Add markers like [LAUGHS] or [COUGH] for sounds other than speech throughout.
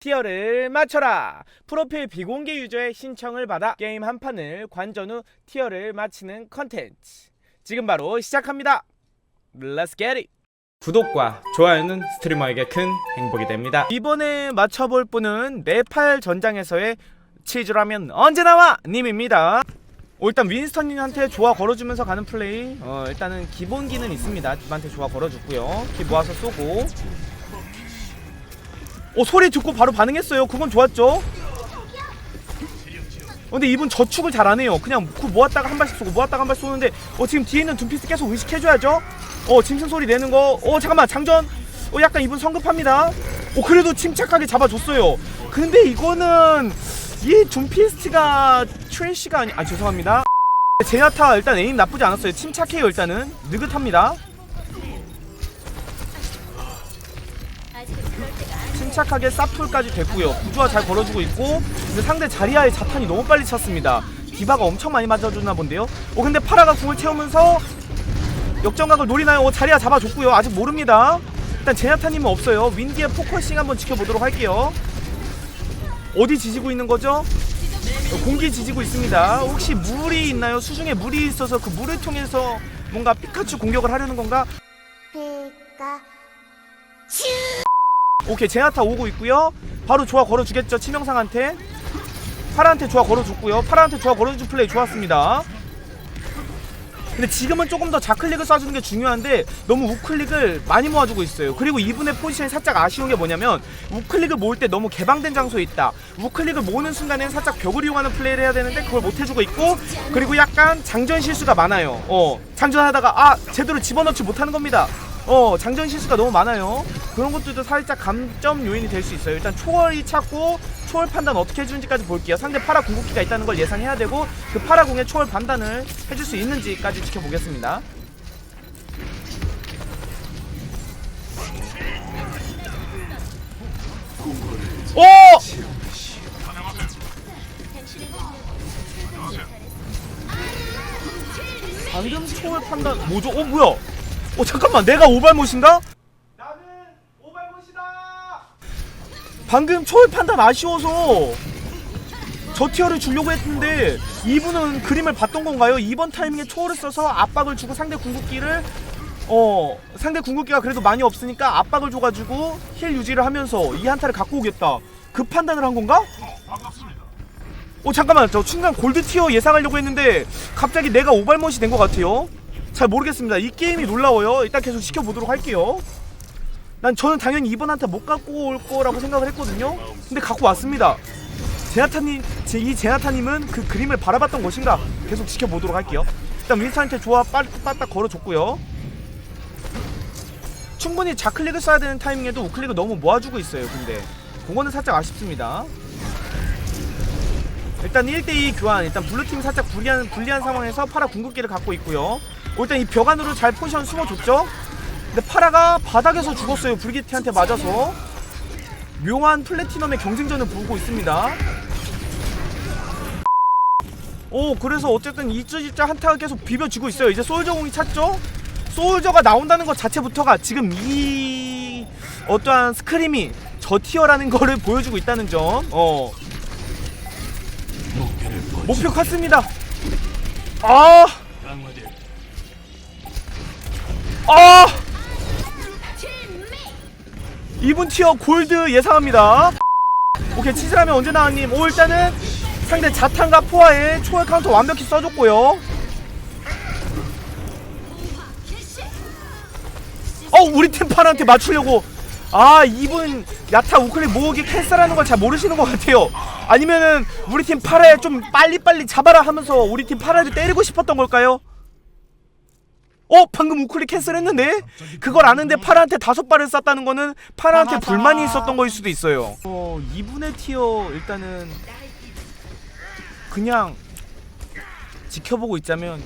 티어를 맞춰라! 프로필 비공개 유저의 신청을 받아 게임 한 판을 관전 후 티어를 맞히는 컨텐츠. 지금 바로 시작합니다. Let's get it! 구독과 좋아요는 스트리머에게 큰 행복이 됩니다. 이번에 맞춰볼 분은 네팔 전장에서의 치즈라면 언제 나와! 님입니다. 어, 일단 윈스턴님한테 조화 걸어주면서 가는 플레이 어, 일단은 기본기는 있습니다 님한테 조화 걸어줬고요 키 모아서 쏘고 어 소리 듣고 바로 반응했어요. 그건 좋았죠? 어, 근데 이분 저축을 잘 안해요. 그냥 그 모았다가 한 발씩 쏘고 모았다가 한발 쏘는데 어 지금 뒤에 있는 둠피스 계속 의식해줘야죠? 어 짐승 소리 내는 거어 잠깐만 장전. 어 약간 이분 성급합니다. 어 그래도 침착하게 잡아줬어요. 근데 이거는 이 둠피스트가 트래쉬가 아니 아 죄송합니다. 제나타 일단 에임 나쁘지 않았어요. 침착해요 일단은. 느긋합니다 침착하게 사풀까지 됐고요. 구조화 잘 걸어주고 있고 근데 상대 자리아의 자탄이 너무 빨리 찼습니다. 디바가 엄청 많이 맞아주나 본데요. 어 근데 파라가 궁을 채우면서 역전각을 노리나요? 어, 자리아 잡아줬고요. 아직 모릅니다. 일단 제나타님은 없어요. 윈디의 포커싱 한번 지켜보도록 할게요. 어디 지지고 있는 거죠? 어, 공기 지지고 있습니다. 혹시 물이 있나요? 수중에 물이 있어서 그 물을 통해서 뭔가 피카츄 공격을 하려는 건가? 피카 오케이 제나타 오고 있고요. 바로 조화 걸어주겠죠 치명상한테. 파라한테 조화 걸어줬고요. 파라한테 조화 걸어준 플레이 좋았습니다. 근데 지금은 조금 더 좌클릭을 쏴주는 게 중요한데 너무 우클릭을 많이 모아주고 있어요. 그리고 이분의 포지션이 살짝 아쉬운 게 뭐냐면 우클릭을 모을 때 너무 개방된 장소에 있다. 우클릭을 모으는 순간에는 살짝 벽을 이용하는 플레이를 해야 되는데 그걸 못 해주고 있고 그리고 약간 장전 실수가 많아요. 어 장전하다가 아 제대로 집어넣지 못하는 겁니다 어 장전 실수가 너무 많아요 그런 것들도 살짝 감점 요인이 될 수 있어요 일단 초월이 찾고 초월 판단 어떻게 해주는지까지 볼게요 상대 파라 궁극기가 있다는 걸 예상해야 되고 그 파라 궁의 초월 판단을 해줄 수 있는지까지 지켜보겠습니다 오! 방금 초월 판단 뭐죠? 어 뭐야? 어 잠깐만 내가 오발못인가? 나는 오발못이다. 방금 초월 판단 아쉬워서 저 티어를 주려고 했는데 이분은 그림을 봤던 건가요? 이번 타이밍에 초월을 써서 압박을 주고 상대 궁극기를 어 상대 궁극기가 그래도 많이 없으니까 압박을 줘가지고 힐 유지를 하면서 이 한타를 갖고 오겠다 그 판단을 한 건가? 어 잠깐만 저 순간 골드 티어 예상하려고 했는데 갑자기 내가 오발못이 된 것 같아요 잘 모르겠습니다. 이 게임이 놀라워요. 일단 계속 지켜보도록 할게요. 난 저는 당연히 이번 한타 못 갖고 올 거라고 생각을 했거든요. 근데 갖고 왔습니다. 제나타님 제- 이 제나타님은 그 그림을 바라봤던 것인가? 계속 지켜보도록 할게요. 일단 윈스턴한테 조화 빠딱 걸어줬고요. 충분히 좌클릭을 써야 되는 타이밍에도 우클릭을 너무 모아주고 있어요 근데. 그거는 살짝 아쉽습니다. 일단 1대2 교환. 일단 블루팀 살짝 불리한 불리한 상황에서 파라 궁극기를 갖고 있고요. 어, 일단 이 벽 안으로 잘 포지션 숨어줬죠? 근데 파라가 바닥에서 죽었어요 불기티한테 맞아서. 묘한 플래티넘의 경쟁전을 보고 있습니다. 오 그래서 어쨌든 이쯔지짜 한타가 계속 비벼지고 있어요. 이제 솔저 공이 찼죠? 솔저가 나온다는 것 자체부터가 지금 이 어떠한 스크림이 저 티어라는 거를 보여주고 있다는 점 어. 목표 컸습니다. 아, 아, 이분 티어 골드 예상합니다. 오케이 치즈라면 언제 나왔님? 오 일단은 상대 자탄과 포화에 초월 카운터 완벽히 써줬고요. 어 우리 팀 파한테 맞추려고 아 이분 야타 우클릭 모으기 캔슬하는 걸 잘 모르시는 것 같아요 아니면은 우리 팀 파라에 좀 빨리빨리 잡아라 하면서 우리 팀 파라를 때리고 싶었던 걸까요? 어 방금 우클릭 캔슬했는데 그걸 아는데 파라한테 다섯 발을 쐈다는 거는 파라한테 불만이 있었던 거일 수도 있어요 어 이분의 티어 일단은 그냥 지켜보고 있자면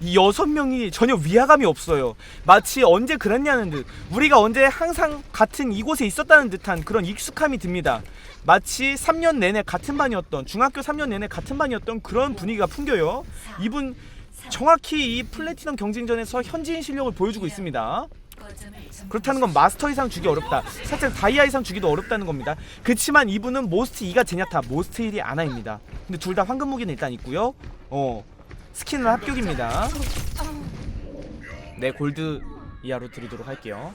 이 여섯 명이 전혀 위화감이 없어요. 마치 언제 그랬냐는 듯 우리가 언제 항상 같은 이곳에 있었다는 듯한 그런 익숙함이 듭니다. 마치 3년 내내 같은 반이었던 중학교 3년 내내 같은 반이었던 그런 분위기가 풍겨요. 이분 정확히 이 플래티넘 경쟁전에서 현지인 실력을 보여주고 있습니다. 그렇다는 건 마스터 이상 주기 어렵다. 살짝 다이아 이상 주기도 어렵다는 겁니다. 그치만 이분은 모스트 2가 제냐타, 모스트 1이 아나입니다. 근데 둘 다 황금 무기는 일단 있고요. 어 스킨은 합격입니다. 네 골드 이하로 드리도록 할게요.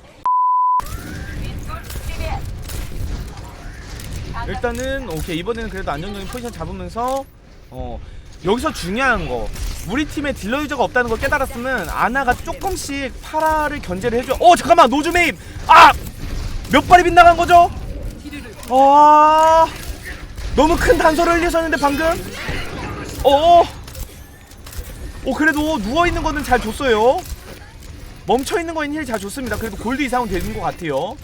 일단은 오케이 이번에는 그래도 안정적인 포지션 잡으면서 어 여기서 중요한 거 우리 팀에 딜러 유저가 없다는 걸 깨달았으면 아나가 조금씩 파라를 견제를 해줘. 어 잠깐만 노즈메임 아몇 발이 빗나간 거죠? 아 너무 큰 단서를 흘리셨는데 방금. 어. 어 그래도 누워 있는 거는 잘 줬어요. 멈춰 있는 거인 힐 잘 줬습니다. 그래도 골드 이상은 되는 것 같아요.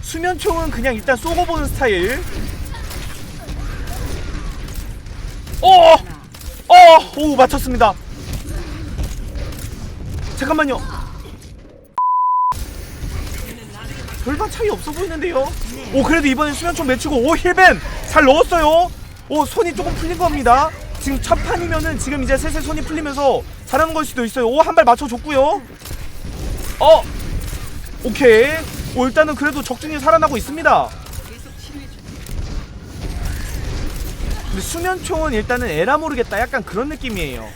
수면총은 그냥 일단 쏘고 보는 스타일. 어, 어, 오 맞췄습니다. 잠깐만요. 별반 차이 없어 보이는데요. 오 그래도 이번엔 수면총 맺히고 오 힐벤 잘 넣었어요. 오 손이 조금 풀린 겁니다. 지금 첫 판이면은 지금 이제 슬슬 손이 풀리면서 잘하는 걸 수도 있어요. 오 한 발 맞춰줬고요. 어 오케이. 오 일단은 그래도 적중이 살아나고 있습니다. 근데 수면총은 일단은 에라 모르겠다 약간 그런 느낌이에요.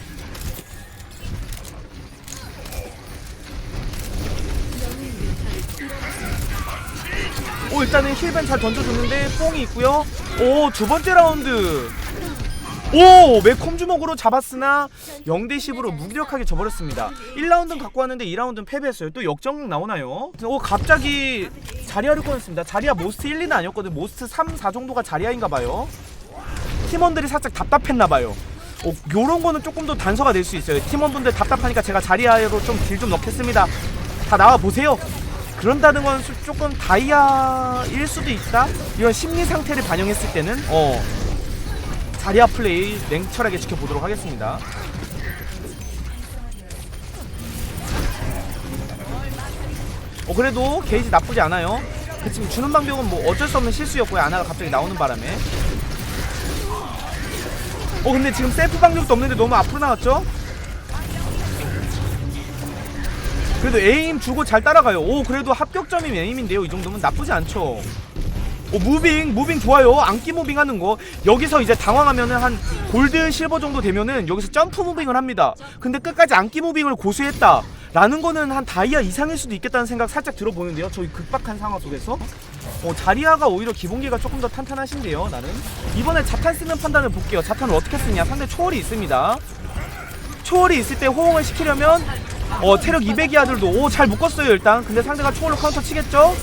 오 일단은 힐벤 잘 던져줬는데 뽕이 있고요. 오 두 번째 라운드. 오 매콤 주먹으로 잡았으나 0대 10으로 무기력하게 져버렸습니다. 1라운드는 갖고 왔는데 2라운드는 패배했어요. 또 역전 나오나요? 오 갑자기 자리아를 꺼냈습니다. 자리아 모스트 1, 2는 아니었거든. 모스트 3, 4 정도가 자리아인가 봐요. 팀원들이 살짝 답답했나봐요. 어, 요런 거는 조금 더 단서가 될 수 있어요. 팀원분들 답답하니까 제가 자리아로 좀 딜 좀 넣겠습니다. 다 나와 보세요. 그런다는 건 수- 조금 다이아일 수도 있다. 이런 심리 상태를 반영했을 때는 어 자리아 플레이 냉철하게 지켜보도록 하겠습니다. 어 그래도 게이지 나쁘지 않아요. 그 지금 주는 방법은 뭐 어쩔 수 없는 실수였고요. 아나가 갑자기 나오는 바람에. 어 근데 지금 셀프 방력도 없는데 너무 앞으로 나왔죠? 그래도 에임 주고 잘 따라가요. 오 그래도 합격점이 에임인데요. 이 정도면 나쁘지 않죠. 오 무빙 무빙 좋아요. 안기 무빙 하는 거 여기서 이제 당황하면은 한 골드 실버 정도 되면은 여기서 점프 무빙을 합니다. 근데 끝까지 안기 무빙을 고수했다. 라는 거는 한 다이아 이상일 수도 있겠다는 생각 살짝 들어보는데요. 저희 급박한 상황 속에서 어, 자리아가 오히려 기본기가 조금 더 탄탄하신데요. 나는 이번에 자탄 쓰는 판단을 볼게요. 자탄을 어떻게 쓰냐? 상대 초월이 있습니다. 초월이 있을 때 호응을 시키려면 어 체력 200이하들도 오 잘 묶었어요 일단. 근데 상대가 초월로 카운터 치겠죠?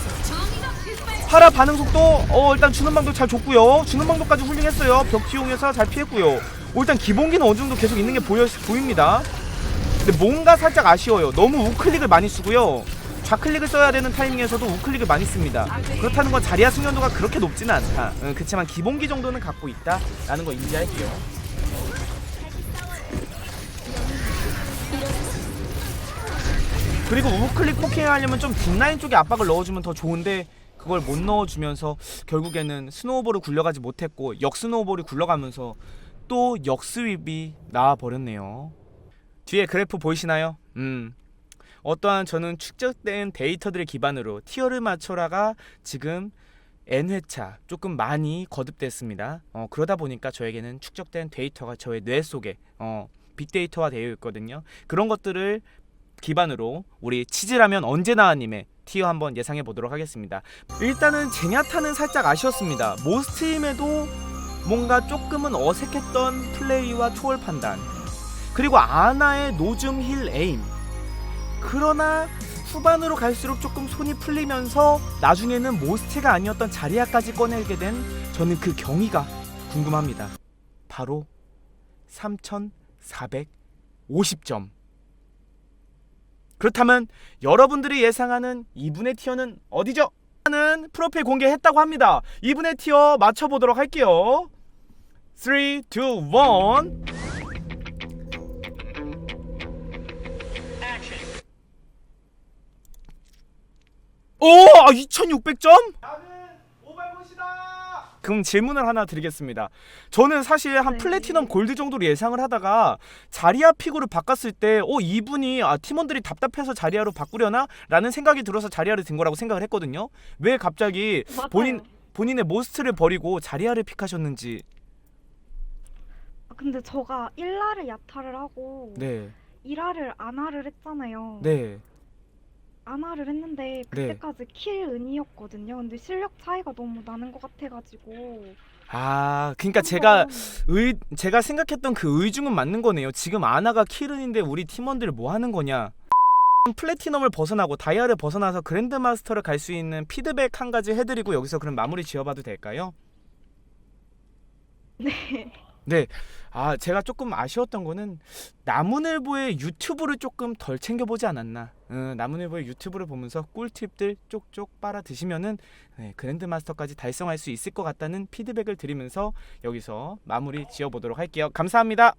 파라 반응 속도 어 일단 주는 방도 잘 줬고요. 주는 방도까지 훌륭했어요. 벽 이용해서 잘 피했고요. 오, 일단 기본기는 어느 정도 계속 있는 게 보여 보입니다. 근데 뭔가 살짝 아쉬워요. 너무 우클릭을 많이 쓰고요. 좌클릭을 써야 되는 타이밍에서도 우클릭을 많이 씁니다. 그렇다는 건 자리아 숙련도가 그렇게 높지는 않다. 음, 그렇지만 기본기 정도는 갖고 있다 라는 거 인지할게요. 그리고 우클릭 포킹을 하려면 좀 뒷라인 쪽에 압박을 넣어주면 더 좋은데 그걸 못 넣어주면서 결국에는 스노우볼을 굴려가지 못했고 역스노우볼이 굴러가면서 또 역스윕이 나와버렸네요. 뒤에 그래프 보이시나요? 음. 어떠한 저는 축적된 데이터들을 기반으로 티어를 맞춰라가 지금 N회차 조금 많이 거듭됐습니다. 어, 그러다 보니까 저에게는 축적된 데이터가 저의 뇌 속에 어, 빅데이터화 되어 있거든요. 그런 것들을 기반으로 우리 치즈라면 언제나님의 티어 한번 예상해 보도록 하겠습니다. 일단은 제냐타는 살짝 아쉬웠습니다. 모스트임에도 뭔가 조금은 어색했던 플레이와 초월 판단 그리고 아나의 노즘 힐 에임 그러나 후반으로 갈수록 조금 손이 풀리면서 나중에는 모스트가 아니었던 자리아까지 꺼내게 된 저는 그 경위가 궁금합니다. 바로 3,450점. 그렇다면 여러분들이 예상하는 이분의 티어는 어디죠? 는 프로필 공개했다고 합니다. 이분의 티어 맞춰보도록 할게요. 3, 2, 1 오! 아, 2600점? 나는 오발못이다! 그럼 질문을 하나 드리겠습니다. 저는 사실 한 네. 플래티넘 골드 정도로 예상을 하다가 자리아 픽으로 바꿨을 때, 어 이분이 아 팀원들이 답답해서 자리아로 바꾸려나 라는 생각이 들어서 자리아를 든 거라고 생각을 했거든요. 왜 갑자기 맞아요. 본인 본인의 모스트를 버리고 자리아를 픽하셨는지. 아, 근데 저가 1라를 야타를 하고 네, 2라를 아나를 했잖아요. 네, 아나를 했는데 그때까지 킬 은이었거든요. 근데 실력 차이가 너무 나는 것 같아가지고. 아 그러니까 제가 한번 의 제가 생각했던 그 의중은 맞는 거네요. 지금 아나가 키른인데 우리 팀원들 뭐 하는 거냐? [LAUGHS] 플래티넘을 벗어나고 다이아를 벗어나서 그랜드 마스터를 갈 수 있는 피드백 한 가지 해드리고 여기서 그럼 마무리 지어봐도 될까요? [LAUGHS] 네. 네. 아 제가 조금 아쉬웠던 거는 나무늘보의 유튜브를 조금 덜 챙겨보지 않았나. 어, 나무늘보의 유튜브를 보면서 꿀팁들 쪽쪽 빨아 드시면은 네, 그랜드 마스터까지 달성할 수 있을 것 같다는 피드백을 드리면서 여기서 마무리 지어보도록 할게요. 감사합니다.